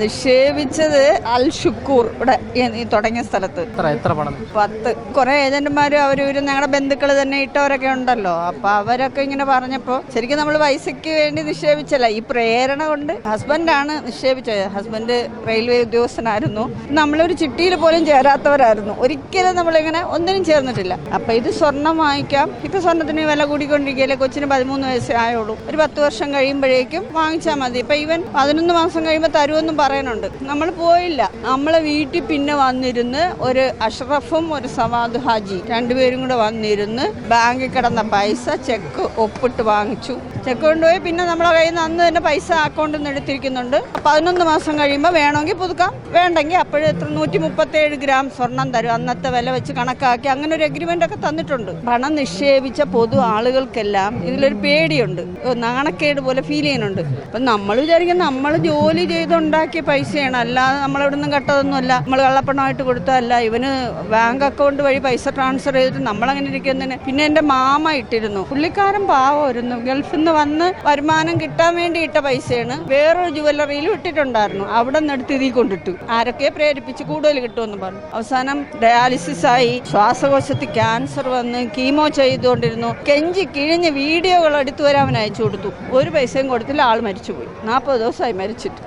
നിക്ഷേപിച്ചത് അൽ ഷുക്കൂർ ഇവിടെ തുടങ്ങിയ സ്ഥലത്ത്. പത്ത്. കുറെ ഏജന്റുമാരും അവർ ഞങ്ങളുടെ ബന്ധുക്കൾ തന്നെ ഇട്ടവരൊക്കെ ഉണ്ടല്ലോ. അപ്പൊ അവരൊക്കെ ഇങ്ങനെ പറഞ്ഞപ്പോ ശരിക്കും നമ്മൾ പൈസയ്ക്ക് വേണ്ടി നിക്ഷേപിച്ചല്ല ഈ പ്രേരണ കൊണ്ട് ഹസ്ബൻഡാണ് നിക്ഷേപിച്ചത്. Husband railway ഉദ്യോഗസ്ഥനായിരുന്നു. നമ്മളൊരു ചിട്ടിയിൽ പോലും ചേരാത്തവരായിരുന്നു. ഒരിക്കലും നമ്മളിങ്ങനെ ഒന്നിനും ചേർന്നിട്ടില്ല. അപ്പൊ ഇത് സ്വർണം വാങ്ങിക്കാം. ഇപ്പൊ സ്വർണത്തിന് വില കൂടിക്കൊണ്ടിരിക്കുകയല്ലേ? കൊച്ചിന് പതിമൂന്ന് വയസ്സേ ആയുള്ളൂ. ഒരു പത്ത് വർഷം കഴിയുമ്പോഴേക്കും വാങ്ങിച്ചാൽ മതി. ഇപ്പൊ ഇവൻ പതിനൊന്ന് മാസം കഴിയുമ്പോൾ തരുമെന്നും പറയുന്നുണ്ട്. നമ്മൾ പോയില്ല. നമ്മളെ വീട്ടിൽ പിന്നെ വന്നിരുന്ന് ഒരു അഷ്റഫും ഒരു സവാദ് ഹാജി രണ്ടുപേരും കൂടെ വന്നിരുന്ന് ബാങ്കിൽ കിടന്ന പൈസ ചെക്ക് ഒപ്പിട്ട് വാങ്ങിച്ചു. ചെക്ക് കൊണ്ടുപോയി പിന്നെ നമ്മളെ കയ്യിൽ നിന്ന് അന്ന് തന്നെ പൈസ അക്കൗണ്ടിൽ നിന്ന് എടുത്തിരിക്കുന്നുണ്ട്. പതിനൊന്ന് മാസം കഴിയുമ്പോൾ വേണമെങ്കിൽ പുതുക്കാം. വേണ്ടെങ്കിൽ അപ്പോഴും എത്ര? നൂറ്റി മുപ്പത്തേഴ് ഗ്രാം സ്വർണം തരും. അന്നത്തെ വില വെച്ച് കണക്കാക്കി അങ്ങനെ ഒരു അഗ്രിമെന്റ് ഒക്കെ തന്നിട്ടുണ്ട്. പണം നിക്ഷേപിച്ച പൊതു ആളുകൾക്കെല്ലാം ഇതിലൊരു പേടിയുണ്ട്. നാണക്കേട് പോലെ ഫീൽ ചെയ്യുന്നുണ്ട്. അപ്പം നമ്മൾ വിചാരിക്കും നമ്മൾ ജോലി ചെയ്തുണ്ടാക്കിയ പൈസയാണ്. അല്ലാതെ നമ്മളിവിടെ നിന്നും കട്ടതൊന്നുമല്ല. നമ്മൾ കള്ളപ്പണമായിട്ട് കൊടുത്തതല്ല. ഇവന് ബാങ്ക് അക്കൗണ്ട് വഴി പൈസ ട്രാൻസ്ഫർ ചെയ്തിട്ട് നമ്മളങ്ങനെ ഇരിക്കുന്നതിന് പിന്നെ എന്റെ മാമ ഇട്ടിരുന്നു. പുള്ളിക്കാരൻ പാവമായിരുന്നു ഗൾഫിൽ നിന്ന് വന്ന് വരുമാനം കിട്ടാൻ വേണ്ടി ഇട്ട പൈസയാണ്. വേറൊരു ജുവല്ലറിയിലും ഇട്ടിട്ടുണ്ടായിരുന്നു. അവിടെ നിന്ന് എടുത്ത് ഇതിൽ കൊണ്ടിട്ടു. ആരൊക്കെ പ്രേരിപ്പിച്ച് കൂടുതൽ കിട്ടുമെന്ന് പറഞ്ഞു. അവസാനം ഡയാലിസിസ് ആയി. ശ്വാസകോശത്തിൽ ക്യാൻസർ വന്ന് കീമോ ചെയ്തുകൊണ്ടിരുന്നു. കെഞ്ചി കിഴിഞ്ഞ് വീഡിയോകൾ എടുത്തു വരാൻ അവൻ അയച്ചു കൊടുത്തു. ഒരു പൈസയും കൊടുത്തില്ല. ആൾ മരിച്ചുപോയി. നാൽപ്പത് ദിവസമായി മരിച്ചിട്ട്.